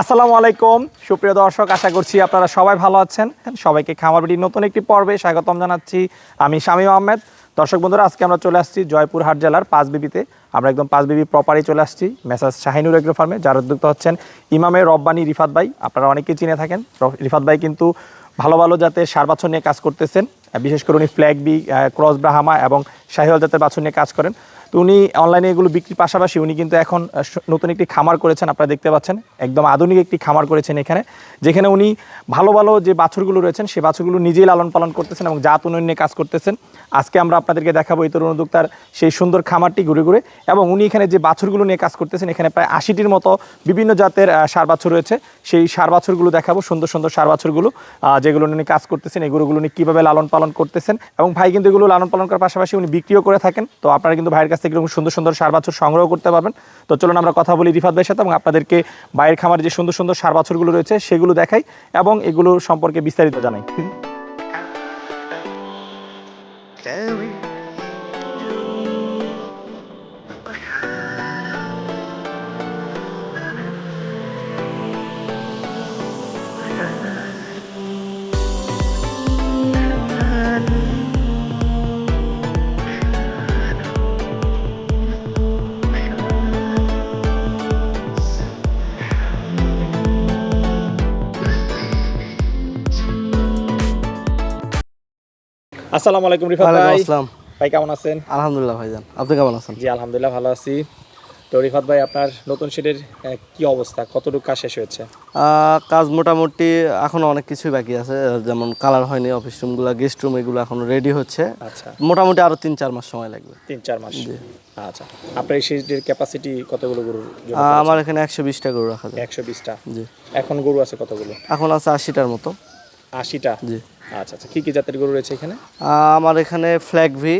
আসসালামু আলাইকুম। সুপ্রিয় দর্শক, আশা করছি আপনারা সবাই ভালো আছেন। সবাইকে খামার বাড়ির নতুন একটি পর্বে স্বাগতম জানাচ্ছি আমি শামীম আহমেদ। দর্শক বন্ধুরা, আজকে আমরা চলে আসছি জয়পুরহাট জেলার পাঁচবিবিতে। আমরা একদম পাঁচবিবি প্রপারে চলে আসছি, মেসাজ শাহিনুর এগ্রো ফার্মে, যার উদ্যোক্তা হচ্ছেন ইমামের রব্বানি রিফাত ভাই। আপনারা অনেকেই চিনে থাকেন। রিফাত ভাই কিন্তু ভালো ভালো জাতের সার বাছর নিয়ে কাজ করতেছেন। বিশেষ করে উনি ফ্ল্যাগ বি ক্রস ব্রাহামা এবং শাহিওয়াল জাতের বাছর নিয়ে কাজ করেন। তো উনি অনলাইনে এগুলো বিক্রির পাশাপাশি উনি কিন্তু এখন নতুন একটি খামার করেছেন, আপনারা দেখতে পাচ্ছেন। একদম আধুনিক একটি খামার করেছেন এখানে, যেখানে উনি ভালো ভালো যে বাছুরগুলো রয়েছেন সেই বাছুরগুলো নিজেই লালন পালন করতেছেন এবং জাত উন্নয়ন নিয়ে কাজ করতেছেন। আজকে আমরা আপনাদেরকে দেখাবো এই তরুণ উদ্যোক্তার সেই সুন্দর খামারটি ঘুরে ঘুরে এবং উনি এখানে যে বাছুরগুলো নিয়ে কাজ করতেছেন, এখানে প্রায় আশিটির মতো বিভিন্ন জাতের সার বাছুর রয়েছে। সেই সার বাছুরগুলো দেখাবো, সুন্দর সুন্দর সার বাছুরগুলো যেগুলো উনি কাজ করতেছেন এগুলো উনি কীভাবে লালন পালন করতেছেন। এবং ভাই কিন্তু এগুলো লালন পালন করার পাশাপাশি উনি বিক্রিও করে থাকেন। তো আপনারা কিন্তু ভাইয়ের কাছ থেকে সুন্দর সুন্দর সার বাছুর সংগ্রহ করতে পারবেন। তো চলুন আমরা কথা বলি রিফাত ভাইয়ের সাথে এবং আপনাদেরকে বাইরের খামারে যে সুন্দর সুন্দর সার বাছুরগুলো রয়েছে সেগুলো দেখাই এবং এগুলো সম্পর্কে বিস্তারিত জানাই। আসসালামু আলাইকুম রিফাত ভাই। আসসালাম। ভাই কেমন আছেন? আলহামদুলিল্লাহ ভাইজান। আপনি কেমন আছেন? জি আলহামদুলিল্লাহ ভালো আছি। তো রিফাত ভাই আপনার নতুন শেডের কি অবস্থা? কতটুকু কাজ শেষ হয়েছে? কাজ মোটামুটি এখনও অনেক কিছুই বাকি আছে। যেমন কালার হয়নি অফিস রুমগুলো গেস্ট রুম এগুলো এখনও রেডি হচ্ছে। আচ্ছা। মোটামুটি আরও তিন চার মাস সময় লাগবে। তিন চার মাস। আচ্ছা। আপনার এই শেডের ক্যাপাসিটি কতগুলো গরুর আমার এখানে একশো বিশটা গরু রাখা যায়। একশো বিশটা। জি। এখন গরু আছে কতগুলো? এখন আছে আশিটার মতো। আশিটা? জি। আচ্ছা আচ্ছা। কি কি জাতের গরু রয়েছে এখানে? আমার এখানে ফ্ল্যাগ ভি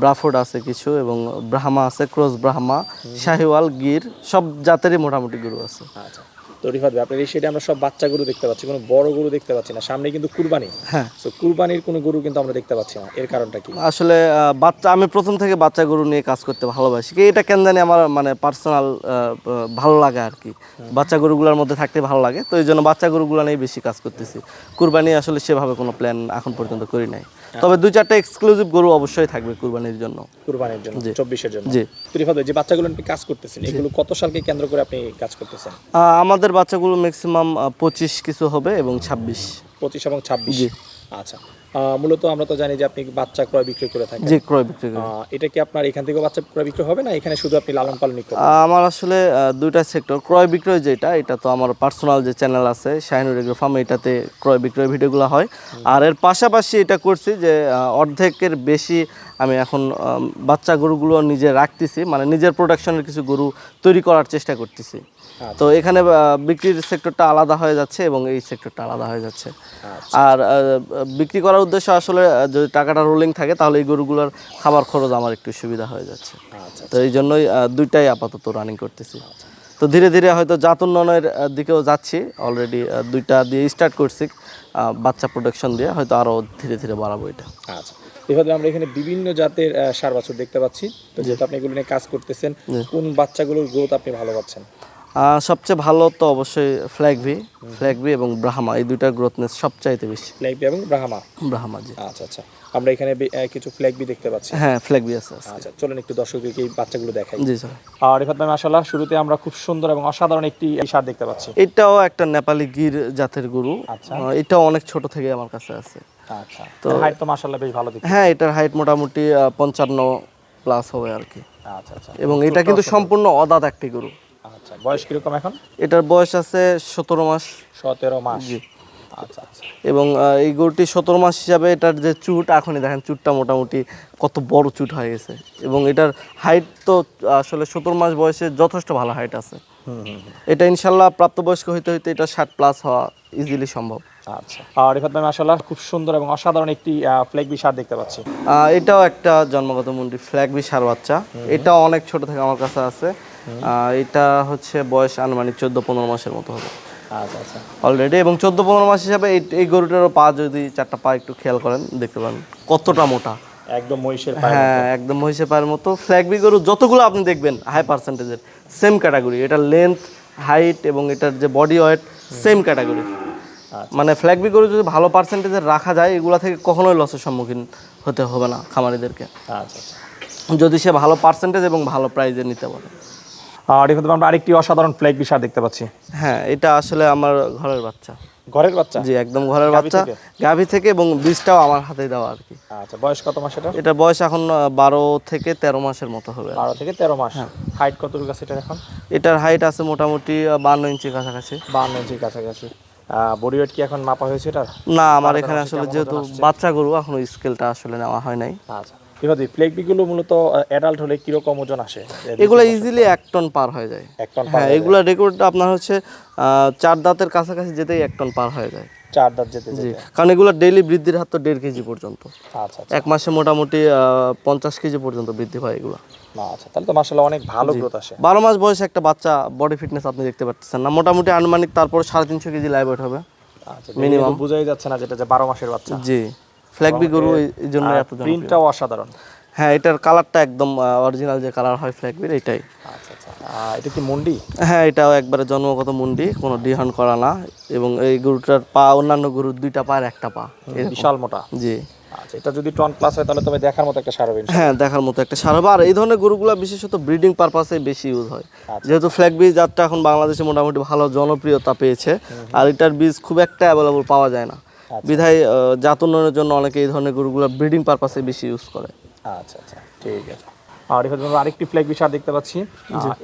ব্রাফোর্ড আছে কিছু এবং ব্রাহ্মা আছে ক্রস ব্রাহ্মা শাহিওয়াল গির সব জাতেরই মোটামুটি গরু আছে। আচ্ছা। তো রিফাত ভাই আপনার এই শেডে আমরা সব বাচ্চা গরু দেখতে পাচ্ছি কোনো বড় গরু দেখতে পাচ্ছি না। সামনে কিন্তু কুরবানি। হ্যাঁ। তো কুরবানির কোনো গরু কিন্তু আমরা দেখতে পাচ্ছি না। এর কারণটা কি? আসলে বাচ্চা আমি প্রথম থেকে বাচ্চা গরু নিয়ে কাজ করতে ভালোবাসি। কি এটা কেন জানি আমার মানে পার্সোনাল ভালো লাগে আর কি। বাচ্চা গরুগুলোর মধ্যে থাকতে ভালো লাগে। তো এই জন্য বাচ্চা গরুগুলো নিয়ে বেশি কাজ করতেছি। কুরবানি আসলে সেভাবে কোনো প্ল্যান এখন পর্যন্ত করি নাই। তবে দুই চারটা এক্সক্লুসিভ গরু অবশ্যই থাকবে কুরবানির জন্য। কুরবানির জন্য। চব্বিশের জন্য। জি। রিফাত ভাই যে বাচ্চাগুলো আপনি কাজ করতেছেন এগুলো কত সালকে কেন্দ্র করে আপনি কাজ করতেছেন? আহ, আমাদের বাচ্চাগুলো ম্যাক্সিমাম পঁচিশ কিছু হবে এবং ছাব্বিশ। পঁচিশ এবং ছাব্বিশ? আচ্ছা। মূলত আমরা তো জানি যে আপনি বাচ্চা ক্রয় বিক্রয় করে থাকেন। যে ক্রয় বিক্রি করি। এটা কি আপনার এখান থেকে বাচ্চা ক্রয় বিক্রয় হবে না এখানে শুধু আপনি লালন করবেন? আমার আসলে দুইটা সেক্টর ক্রয় বিক্রয় যেটা এটা তো আমার পার্সোনাল যে চ্যানেল আছে শাহিনুর এগ্রো ফার্ম এটাতে ক্রয় বিক্রয় ভিডিওগুলো হয়। আর এর পাশাপাশি এটা করছি যে অর্ধেকের বেশি আমি এখন বাচ্চা গরুগুলো নিজে রাখতেছি মানে নিজের প্রোডাকশনের কিছু গরু তৈরি করার চেষ্টা করতেছি। তো এখানে বিক্রির সেক্টরটা আলাদা হয়ে যাচ্ছে এবং এই সেক্টরটা আলাদা হয়ে যাচ্ছে। আচ্ছা। আর বিক্রি করার উদ্দেশ্য আসলে যদি টাকাটা রোলিং থাকে তাহলে এই গরুগুলোর খাবার খরচ আমার একটু সুবিধা হয়ে যাচ্ছে। আচ্ছা তো এই জন্যই দুইটাই আপাতত রানিং করতেছি। তো ধীরে ধীরে হয়তো জাত উন্নয়নের দিকেও যাচ্ছি। অলরেডি দুইটা দিয়ে স্টার্ট করছি বাচ্চা প্রোডাকশন দিয়ে। হয়তো আরও ধীরে ধীরে বাড়াবো এটা। আচ্ছা। এভাবে আমরা এখানে বিভিন্ন জাতের সার বাছুর দেখতে পাচ্ছি। তো যেহেতু আপনি এগুলো নিয়ে কাজ করতেছেন কোন বাচ্চাগুলোর গ্রোথ আপনি ভালো পাচ্ছেন? সবচেয়ে ভালো তো অবশ্যই ফ্ল্যাগ ভি ফ্ল্যাগ ভি এবং ব্রাহ্মা এই দুইটার গ্রোথনেস সবচাইতে বেশি। ফ্ল্যাগবি এবং ব্রাহ্মা ব্রাহ্মা জি। আচ্ছা আচ্ছা। আমরা এখানে কিছু ফ্ল্যাগবি দেখতে পাচ্ছি। হ্যাঁ ফ্ল্যাগ ভি আছে। আচ্ছা চলুন একটু দর্শকদেরকে এই বাচ্চাগুলো দেখাই। জি স্যার। আর রিফাত ভাই মাশাআল্লাহ শুরুতে আমরা খুব সুন্দর এবং অসাধারণ একটি সার দেখতে পাচ্ছি। এটাও একটা নেপালি গির জাতের গরু। আচ্ছা। এটাও অনেক ছোট থেকে আমার কাছে আছে। আচ্ছা। তো হাইট তো মাশাআল্লাহ বেশ ভালো দেখতে। হ্যাঁ এটার হাইট মোটামুটি পঞ্চান্ন প্লাস হবে আর কি। আচ্ছা আচ্ছা। এবং এটা কিন্তু সম্পূর্ণ অদাত একটি গরু। আচ্ছা বয়স কীরকম এখন? এটার বয়স আছে সতেরো মাস। সতেরো মাস। আচ্ছা আচ্ছা। এবং এই গরুটি সতেরো মাস হিসাবে এটার যে চুট এখনই দেখেন চুটটা মোটামুটি কত বড় চুট হয়ে গেছে। এবং এটার হাইট তো আসলে সতেরো মাস বয়সে যথেষ্ট ভালো হাইট আছে। এটা ইনশাল্লাহ প্রাপ্তবয়স্ক হইতে হইতে এটা ষাট প্লাস হওয়া ইজিলি সম্ভব। আচ্ছা। আর রিফাত ভাই মাশাআল্লাহ খুব সুন্দর এবং অসাধারণ একটি ফ্ল্যাগবি সার দেখতে পাচ্ছি। এটাও একটা জন্মগত মন্ডি ফ্ল্যাগ বি সার বাচ্চা এটাও অনেক ছোট থেকে আমার কাছে আছে। এটা হচ্ছে বয়স আনুমানিক চোদ্দ পনেরো মাসের মতো হবে। আচ্ছা আচ্ছা। অলরেডি এবং চোদ্দ পনেরো মাস হিসাবে এই গরুটারও পা যদি চারটা পা একটু খেয়াল করেন দেখতে পারেন কতটা মোটা। একদম মহিষের হ্যাঁ একদম মহিষের পায়ের মতো। ফ্ল্যাগবি গরু যতগুলো আপনি দেখবেন হাই পার্সেন্টেজের সেম ক্যাটাগরি এটা লেন্থ হাইট এবং এটার যে বডি ওয়েট সেম ক্যাটাগরি মানে ফ্ল্যাগবি গরু যদি ভালো পার্সেন্টেজে রাখা যায় এগুলা থেকে কখনোই লসের সম্মুখীন হতে হবে না খামারিদেরকে। আচ্ছা আচ্ছা। যদি সে ভালো পার্সেন্টেজ এবং ভালো প্রাইজে নিতে পারে। আর এখানে আমরা আরেকটি অসাধারণ ফ্ল্যাগ বিশার দেখতে পাচ্ছি। হ্যাঁ এটা আসলে আমার ঘরের বাচ্চা। ঘরের বাচ্চা? জি একদম ঘরের বাচ্চা? গাভী থেকে এবং বীজটাও আমার হাতে দেওয়া আর কি। আচ্ছা বয়স কত মাস এটা? এটা বয়স এখন বারো থেকে তেরো মাসের মতো হবে। বারো থেকে তেরো মাস। হ্যাঁ। হাইট কত আছে এটা এখন? এটার হাইট আছে মোটামুটি বান্ন ইঞ্চির কাছাকাছি। বান্ন ইঞ্চির কাছাকাছি। বডি ওয়েট কি এখন মাপা হয়েছে এটা না আমার এখানে আসলে যেহেতু বাচ্চা গরু এখনও স্কেলটা আসলে নেওয়া হয় নাই। আচ্ছা। এবার ফ্লেক বিগুলো মূলত অ্যাডাল্ট হলে কীরকম ওজন আসে? এগুলো ইজিলি এক টন পার হয়ে যায়। এক টন হ্যাঁ এগুলো রেকর্ড আপনার হচ্ছে চার দাঁতের কাছাকাছি যেতেই এক টন পার হয়ে যায়। চার দাঁত যেতে জি কারণ এগুলো ডেইলি বৃদ্ধির হার তো দেড় কেজি পর্যন্ত। আচ্ছা আচ্ছা। এক মাসে মোটামুটি পঞ্চাশ কেজি পর্যন্ত বৃদ্ধি পায় এগুলো। আচ্ছা তাহলে তো মাসাল্লাহ অনেক ভালো গ্রোথ আসে। বারো মাস বয়সে একটা বাচ্চা বডি ফিটনেস আপনি দেখতে পাচ্ছেন না। মোটামুটি আনুমানিক তারপর সাড়ে তিনশো কেজি লাইভ হবে। আচ্ছা মিনিমাম বোঝাই যাচ্ছে না যেটা যে বারো মাসের বাচ্চা। জি। ফ্ল্যাগবি গরু এই- জন্য এত প্রিন্টটাও অসাধারণ। হ্যাঁ এটার কালারটা একদম অরিজিনাল যে কালার হয় ফ্ল্যাগবির এটাই আচ্ছা আচ্ছা। এটা কি মন্ডি? হ্যাঁ এটাও একবারে জন্মগত মুন্ডি কোনো ডিহান করা না। এবং এই গরুটার পা অন্যান্য গরুর দুইটা পা আর একটা পা বিশাল মোটা। জি। আচ্ছা এটা যদি টন প্লাস হয় তাহলে তবে দেখার মতো একটা সার হবে হ্যাঁ দেখার মতো একটা সার হবে। আর এই ধরনের গরুগুলো বিশেষত ব্রিডিং পারপাসে বেশি ইউজ হয়। যেহেতু ফ্ল্যাগবি জাতটা এখন বাংলাদেশে মোটামুটি ভালো জনপ্রিয়তা পেয়েছে আর এটার বীজ খুব একটা অ্যাভেলেবল পাওয়া যায় না। বিধায় জাত উন্নয়নের জন্য অনেকে এই ধরনের গরুগুলো ব্রিডিং পারপাসে বেশি ইউজ করে। আচ্ছা আচ্ছা ঠিক আছে। আর এখানে আরেকটি ফ্ল্যাগ বিষয় দেখতে পাচ্ছি।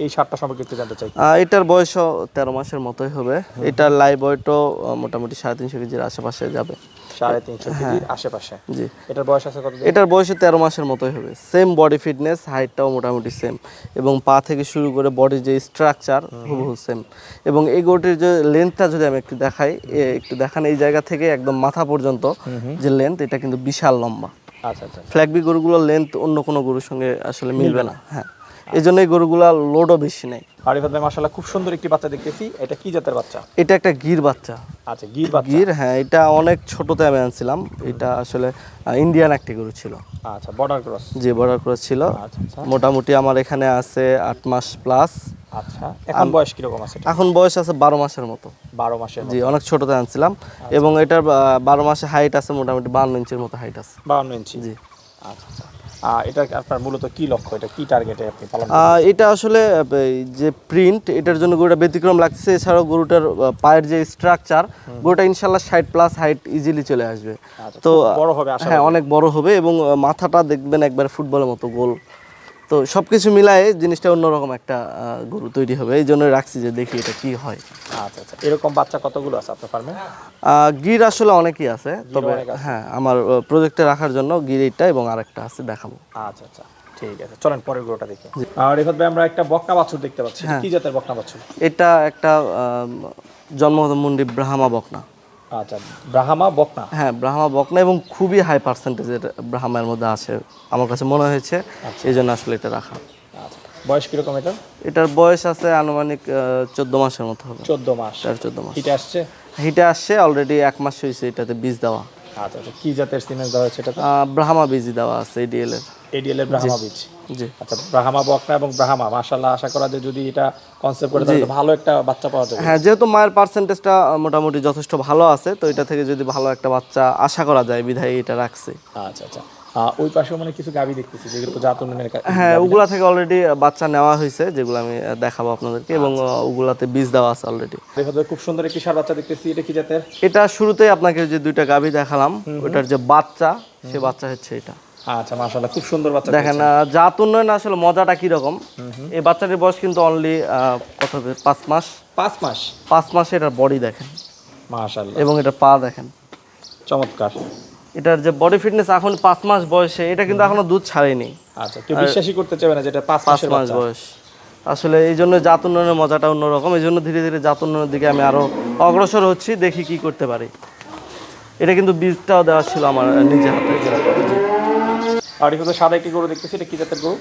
এই সারটা সম্পর্কে একটু জানতে চাই। এটার বয়স তেরো মাসের মতোই হবে। এটার লাইভ ওয়েটও মোটামুটি সাড়ে তিনশো কেজির আশেপাশে যাবে। সাড়ে তিনশো কেজির আশেপাশে। জি। এটার বয়স আছে কত এটার বয়সে তেরো মাসের মতোই হবে। সেম বডি ফিটনেস হাইটটাও মোটামুটি সেম এবং পা থেকে শুরু করে বডির যে স্ট্রাকচার হুবহু সেম এবং এই গরুটির যে লেন্থটা যদি আমি একটু দেখাই একটু দেখান এই জায়গা থেকে একদম মাথা পর্যন্ত যে লেন্থ এটা কিন্তু বিশাল লম্বা। আচ্ছা আচ্ছা ফ্ল্যাগবি গরুগুলোর লেন্থ অন্য কোনো গরুর সঙ্গে আসলে মিলবে না। হ্যাঁ। এই জন্য এই গরুগুলোর লোডও বেশি নেই আরিফাত ভাই মাসাল্লাহ খুব সুন্দর একটি বাচ্চা দেখতেছি। এটা কি জাতের বাচ্চা? এটা একটা গির বাচ্চা। আচ্ছা গির গির হ্যাঁ এটা অনেক ছোটতে আমি আনছিলাম। এটা আসলে ইন্ডিয়ান একটি গরু ছিল। আচ্ছা বর্ডার ক্রস যে বর্ডার ক্রস ছিল। আচ্ছা আচ্ছা। মোটামুটি আমার এখানে আছে আট মাস প্লাস আচ্ছা এখন বয়স কীরকম আছে এখন বয়স আছে বারো মাসের মতো। বারো মাসের জি অনেক ছোটতে আনছিলাম। এবং এটার বারো মাসে হাইট আছে মোটামুটি বান্ন ইঞ্চির মতো হাইট আছে। বাউন্ন ইঞ্চি। জি। আচ্ছা আচ্ছা। এটা আপনার মূলত কি লক্ষ্য? এটা কি টার্গেটে আপনি পালন এটা আসলে যে প্রিন্ট এটার জন্য গরুটা ব্যতিক্রম লাগছে। এছাড়াও গরুটার পায়ের যে স্ট্রাকচার গরুটা ইনশাল্লাহ ষাট প্লাস হাইট ইজিলি চলে আসবে। আচ্ছা, তো বড় হবে হ্যাঁ অনেক বড় হবে এবং মাথাটা দেখবেন একবার ফুটবলের মতো গোল। তো সব কিছু মিলায়ে জিনিসটা অন্যরকম একটা গরু তৈরি হবে। এই জন্য রাখছি যে দেখি এটা কি হয়। আচ্ছা আচ্ছা। এরকম বাচ্চা কতগুলো আছে আপনার ফার্মে গির আসলে অনেকই আছে তবে হ্যাঁ আমার প্রজেক্টে রাখার জন্য গির এইটা এবং আরেকটা আছে দেখাবো। আচ্ছা আচ্ছা। ঠিক আছে চলেন পরের গরুটা দেখি। আর রিফাত আমরা একটা বকনা বাছুর দেখতে পাচ্ছি। হ্যাঁ। কি জাতের বকনা বাছুর? এটা একটা জন্মগত মুন্ডি ব্রাহ্মা বকনা। আচ্ছা ব্রাহ্মা বকনা? হ্যাঁ ব্রাহ্মা বকনা এবং খুবই হাই পার্সেন্টেজের ব্রাহ্মার মধ্যে আছে আমার কাছে মনে হয়েছে এই জন্য আসলে এটা রাখা। আচ্ছা বয়স কীরকম এটা? এটার বয়স আছে আনুমানিক চোদ্দ মাসের মতো হবে। চোদ্দ মাস। চার চোদ্দ মাস। হিটে আসছে? হিটে আসছে অলরেডি এক মাস হয়েছে এটাতে বীজ দেওয়া। আচ্ছা আচ্ছা কি জাতের সিমেন্স দেওয়া হয়েছে এটাতে? আহ, ব্রাহ্মা বীজই দেওয়া আছে এডিএল এর এডিএল এর ব্রাহ্মা বীজ আচ্ছা ব্রাহ্মা বকনা এবং ব্রাহ্মা মাশাআল্লাহ আশা করা যায় যদি এটা কনসেপ্ট করে তাহলে ভালো একটা বাচ্চা পাওয়া যাবে। হ্যাঁ যেহেতু মায়ের পার্সেন্টেজটা মোটামুটি যথেষ্ট ভালো আছে তো এটা থেকে যদি ভালো একটা বাচ্চা আশা করা যায় বিধায় এটা রাখছে। আচ্ছা আচ্ছা। ওই পাশেও মানে কিছু গাবি দেখতেছি যেগুলো জাত উন্নয়নের হ্যাঁ ওগুলা থেকে অলরেডি বাচ্চা নেওয়া হয়েছে যেগুলো আমি দেখাবো আপনাদেরকে এবং ওগুলাতে বীজ দেওয়া আছে অলরেডি খুব সুন্দর একটি সার বাচ্চা দেখতেছি এটা কি জাতের? এটা শুরুতেই আপনাকে যে দুইটা গাভী দেখালাম ওটার যে বাচ্চা সে বাচ্চা হচ্ছে এটা। আচ্ছা মাশাআল্লাহ খুব সুন্দর বাচ্চা দেখেন জাত উন্নয়ন আসলে মজাটা কীরকম? এই বাচ্চাটির বয়স কিন্তু অনলি কত হবে? পাঁচ মাস? পাঁচ মাস। পাঁচ মাসে এটার বডি দেখেন। মাশাআল্লাহ। এবং এটার পা দেখেন। চমৎকার। এটার যে বডি ফিটনেস এখন পাঁচ মাস বয়সে এটা কিন্তু এখনও দুধ ছাড়েনি। আচ্ছা কেউ বিশ্বাসই করতে চাবে না যেটা পাঁচ পাঁচ মাস বয়স। আসলে এই জন্য জাত উন্নয়নের মজাটা অন্যরকম। এই জন্য ধীরে ধীরে জাত উন্নয়নের দিকে আমি আরও অগ্রসর হচ্ছি। দেখি কি করতে পারি। এটা কিন্তু বীজটাও দেওয়া ছিল আমার নিজের হাতে। আর এখানে সাদা একটি গরু দেখতেছি এটা কি জাতের গরু?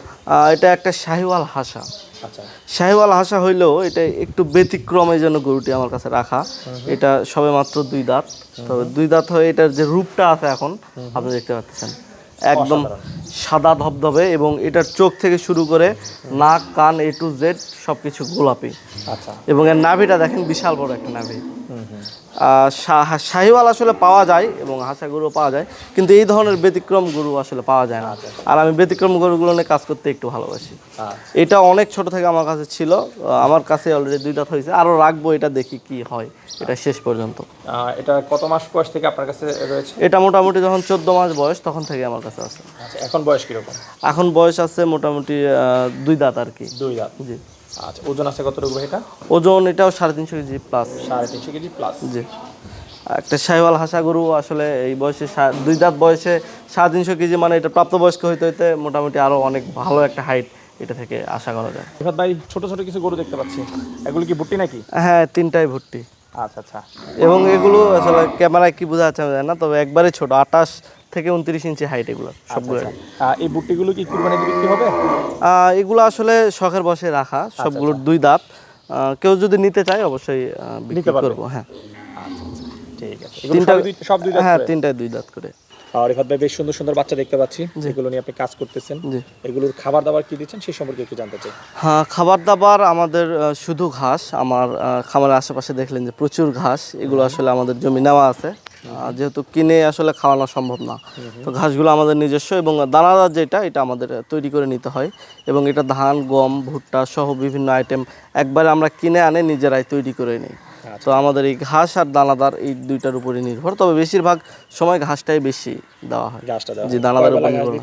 এটা একটা শাহিওয়াল হাসা। আচ্ছা। শাহিওয়াল হাসা হইলেও এটা একটু ব্যতিক্রমে যেন জন্য গরুটি আমার কাছে রাখা। এটা সবে মাত্র দুই দাঁত। তবে দুই দাঁত হয়ে এটার যে রূপটা আছে এখন আপনি দেখতে পাচ্ছেন। একদম। সাদা ধবধবে এবং এটার চোখ থেকে শুরু করে নাক কান এ টু জেড সব কিছু গোলাপি। আচ্ছা। এবং এর নাভিটা দেখেন বিশাল বড় একটা নাভি। শাহিওয়াল আসলে পাওয়া যায় এবং হাসা গরু পাওয়া যায় কিন্তু এই ধরনের ব্যতিক্রম গরু আসলে পাওয়া যায় না। আর আমি ব্যতিক্রম গরুগুলো নিয়ে কাজ করতে একটু ভালোবাসি। আচ্ছা। এটা অনেক ছোট থেকে আমার কাছে ছিল আমার কাছে অলরেডি দুইটা হয়েছে আরও রাখব এটা দেখি কি হয় এটা শেষ পর্যন্ত। এটা কত মাস বয়স থেকে আপনার কাছে রয়েছে? এটা মোটামুটি যখন চোদ্দ মাস বয়স তখন থেকে আমার কাছে আছে। আচ্ছা এখন বয়স কীরকম? এখন বয়স আছে মোটামুটি দুই দাঁত আর কি। দুই দাঁত। জি। আচ্ছা ওজন আছে কতটুকু এটা? ওজন এটাও সাড়ে তিনশো কেজি প্লাস সাড়ে তিনশো কেজি প্লাস জি। একটা শাহিওয়াল হাসা গরু আসলে এই বয়সে দুই দাঁত বয়সে সাড়ে তিনশো কেজি মানে এটা প্রাপ্তবয়স্ক হইতে হইতে মোটামুটি আরও অনেক ভালো একটা হাইট এটা থেকে আশা করা যায়। এবার ভাই ছোট ছোট কিছু গরু দেখতে পাচ্ছি। এগুলো কি ভুট্টি নাকি? হ্যাঁ তিনটাই ভুট্টি। আচ্ছা আচ্ছা। এবং এগুলো আসলে ক্যামেরায় কি বোঝা যাচ্ছে না তবে একবারে ছোট আঠাশ থেকে উনত্রিশ ইঞ্চি হাইট এগুলো সবগুলো। এই বুট্টিগুলো কি কুরবানিতে বিক্রি হবে? এগুলো আসলে শখের বসে রাখা সবগুলোর দুই দাঁত। কেউ যদি নিতে চায় অবশ্যই বিক্রি। করব হ্যাঁ। ঠিক আছে। তিনটা সব দুই দাঁত হ্যাঁ? তিনটায় দুই দাঁত করে। আর রিফাত ভাই বেশ সুন্দর সুন্দর বাচ্চা দেখতে পাচ্ছি। যেগুলো নিয়ে আপনি কাজ করতেছেন। এগুলোর খাবার দাবার কি দিচ্ছেন? সেই সম্পর্কে একটু জানতে চাই। হ্যাঁ খাবার দাবার আমাদের শুধু ঘাস। আমার খামারের আশেপাশে দেখলেন যে প্রচুর ঘাস। এগুলো আসলে আমাদের জমি নেওয়া আছে। যেহেতু কিনে আসলে খাওয়ানো সম্ভব না। তো ঘাসগুলো আমাদের নিজস্ব এবং দানাদার যেটা এটা আমাদের তৈরি করে নিতে হয়। এবং এটা ধান গম ভুট্টা সহ বিভিন্ন আইটেম একবারে আমরা কিনে আনে নিজেরাই তৈরি করে নিই। তো আমাদের এই ঘাস আর দানাদার এই দুইটার উপরে নির্ভর। তবে বেশিরভাগ সময় ঘাসটাই বেশি দেওয়া হয়। হয়। দানাদার উপর নির্ভর।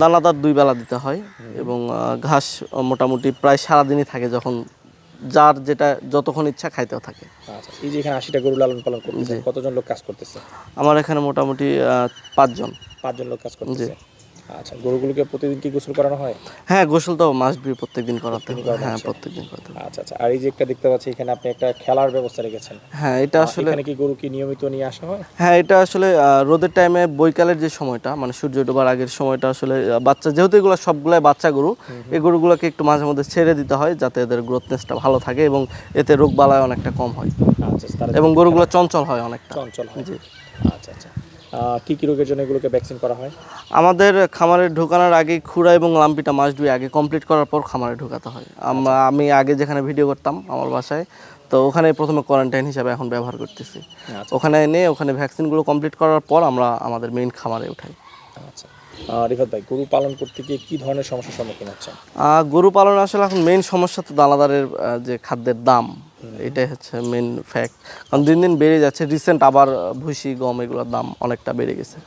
দানাদার দুই বেলা দিতে হয় এবং ঘাস মোটামুটি প্রায় সারাদিনই থাকে যখন যার যেটা যতক্ষণ ইচ্ছা খাইতেও থাকে। আচ্ছা এই যে এখানে আশিটা গরু লালন পালন করতেছে কতজন লোক কাজ করতেছে? আমার এখানে মোটামুটি পাঁচজন। পাঁচজন লোক কাজ করতেছে। আচ্ছা গরুগুলোকে প্রতিদিন কি গোসল করানো হয়? হ্যাঁ গোসল তো মাস্ট বি প্রত্যেক দিন করাতে হবে। হ্যাঁ প্রত্যেক দিন করাতে হবে। আচ্ছা আচ্ছা আর এই যে একটা দেখতে পাচ্ছি এখানে আপনি একটা খেলার ব্যবস্থা রেখেছেন। হ্যাঁ এটা আসলে এখানে কি গরু কি নিয়মিত নিয়ে আসা হয়? হ্যাঁ এটা আসলে রোদের টাইমে বৈকালের যে সময়টা মানে সূর্য ডোবার আগের সময়টা আসলে বাচ্চা যেহেতু এগুলো সবগুলাই বাচ্চা গরু এই গরুগুলোকে একটু মাঝে মধ্যে ছেড়ে দিতে হয় যাতে এদের গ্রোথনেসটা ভালো থাকে এবং এতে রোগ বালায় অনেকটা কম হয়। আচ্ছা এবং গরুগুলো চঞ্চল হয় অনেকটা। চঞ্চল হয়। জি। আচ্ছা আচ্ছা। কি কি রোগের জন্য এগুলোকে ভ্যাকসিন করা হয়? আমাদের খামারে ঢোকানোর আগে খুঁড়া এবং লাম্পিটা মাস দুই আগে কমপ্লিট করার পর খামারে ঢোকাতে হয়। আমরা আমি আগে যেখানে ভিডিও করতাম আমার বাসায় তো ওখানে প্রথমে কোয়ারেন্টাইন হিসাবে এখন ব্যবহার করতেছি। আচ্ছা। ওখানে এনে ওখানে ভ্যাকসিনগুলো কমপ্লিট করার পর আমরা আমাদের মেইন খামারে উঠাই। আচ্ছা। রিফাত ভাই গরু পালন করতে গিয়ে কী ধরনের সমস্যার সম্মুখীন হচ্ছেন? আহ, গরু পালন আসলে এখন মেইন সমস্যা তো দানাদারের যে খাদ্যের দাম। এটাই হচ্ছে মেন ফ্যাক্ট কারণ দিন দিন বেড়ে যাচ্ছে রিসেন্ট আবার ভুসি গম এগুলোর দাম অনেকটা বেড়ে গেছে।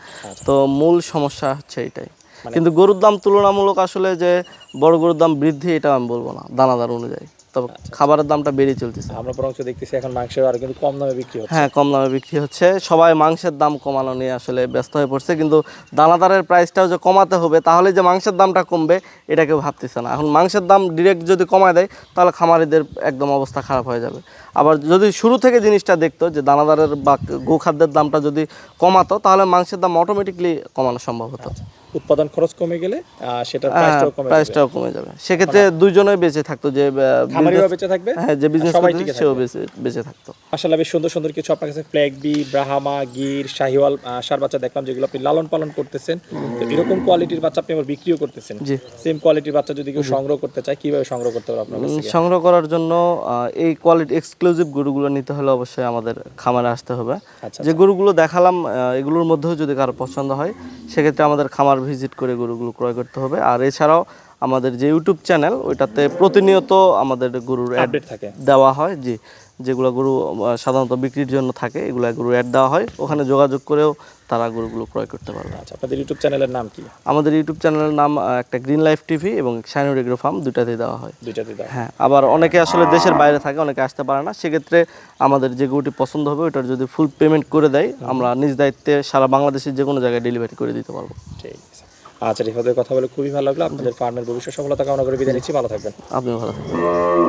তো মূল সমস্যা হচ্ছে এটাই। কিন্তু গরুর দাম তুলনামূলক আসলে যে বড় গরুর দাম বৃদ্ধি এটা আমি বলব না দানাদার অনুযায়ী। তবে খাবারের দামটা বেড়ে চলতেছে। আমরা বরঞ্চ দেখতেছি এখন মাংসের আর কিন্তু কম দামে বিক্রি হচ্ছে। হ্যাঁ কম দামে বিক্রি হচ্ছে। সবাই মাংসের দাম কমানো নিয়ে আসলে ব্যস্ত হয়ে পড়ছে। কিন্তু দানাদারের প্রাইসটাও যে কমাতে হবে তাহলে যে মাংসের দামটা কমবে এটা কেউ ভাবতেছে না। এখন মাংসের দাম ডিরেক্ট যদি কমায় দেয় তাহলে খামারিদের একদম অবস্থা খারাপ হয়ে যাবে। আবার যদি শুরু থেকে জিনিসটা দেখতো যে দানাদারের বা গোখাদ্যের দামটা যদি কমাতো তাহলে মাংসের দাম অটোমেটিকলি কমানো সম্ভব হতো। উৎপাদন খরচ কমে গেলে সেটার প্রাইসটাও কমে প্রাইসটাও কমে যাবে। সেক্ষেত্রে দুইজনেই বেঁচে থাকতো যে খামারিও বেঁচে থাকবে হ্যাঁ যে বিজনেস সবাই করতেছে টিকে সেও বেঁচে বেঁচে থাকতো। মাসাল্লাহ বেশ সুন্দর সুন্দর কিছু আপনার কাছে ফ্ল্যাগ বি ব্রাহামা গির শাহিওয়াল সার বাচ্চা দেখলাম যেগুলো আপনি লালন পালন করতেছেন। তো এরকম কোয়ালিটির বাচ্চা আপনি আবার বিক্রিও করতেছেন। জি। সেম কোয়ালিটির বাচ্চা যদি কেউ সংগ্রহ করতে চায় কীভাবে সংগ্রহ করতে পারবে আপনার কাছ? সংগ্রহ করার জন্য এই কোয়ালিটি এক্সক্লুসিভ গরুগুলো নিতে হলে অবশ্যই আমাদের খামারে আসতে হবে। আচ্ছা যে গরুগুলো দেখালাম এগুলোর মধ্যেও যদি কারও পছন্দ হয় সেক্ষেত্রে আমাদের খামার ভিজিট করে গরুগুলো ক্রয় করতে হবে। আর এছাড়াও আমাদের যে ইউটিউব চ্যানেল ওইটাতে প্রতিনিয়ত আমাদের গরুর অ্যাড থাকে। দেওয়া হয়। জি। যেগুলো গরু সাধারণত বিক্রির জন্য থাকে এগুলো গরু অ্যাড দেওয়া হয়। ওখানে যোগাযোগ করেও তারা গরুগুলো ক্রয় করতে পারবে। আচ্ছা আপনাদের ইউটিউব চ্যানেলের নাম কি? আমাদের ইউটিউব চ্যানেলের নাম একটা গ্রিন লাইফ টিভি এবং শাইনুর এগ্রো ফার্ম দুটাতেই দেওয়া হয়। দুইটাতে দাও হ্যাঁ। আবার অনেকে আসলে দেশের বাইরে থাকে অনেকে আসতে পারে না। সেক্ষেত্রে আমাদের যে গরুটি পছন্দ হবে ওটার যদি ফুল পেমেন্ট করে দেয় আমরা নিজ দায়িত্বে সারা বাংলাদেশের যে কোনো জায়গায় ডেলিভারি করে দিতে পারব। ঠিক আছে। আচ্ছা রিফাতের কথা বলে খুবই ভালো লাগল। আপনাদের ফার্মের ভবিষ্যৎ সফলতা কামনা করে বিদায় নিচ্ছি। ভালো থাকবেন। আপনিও ভালো থাকবেন।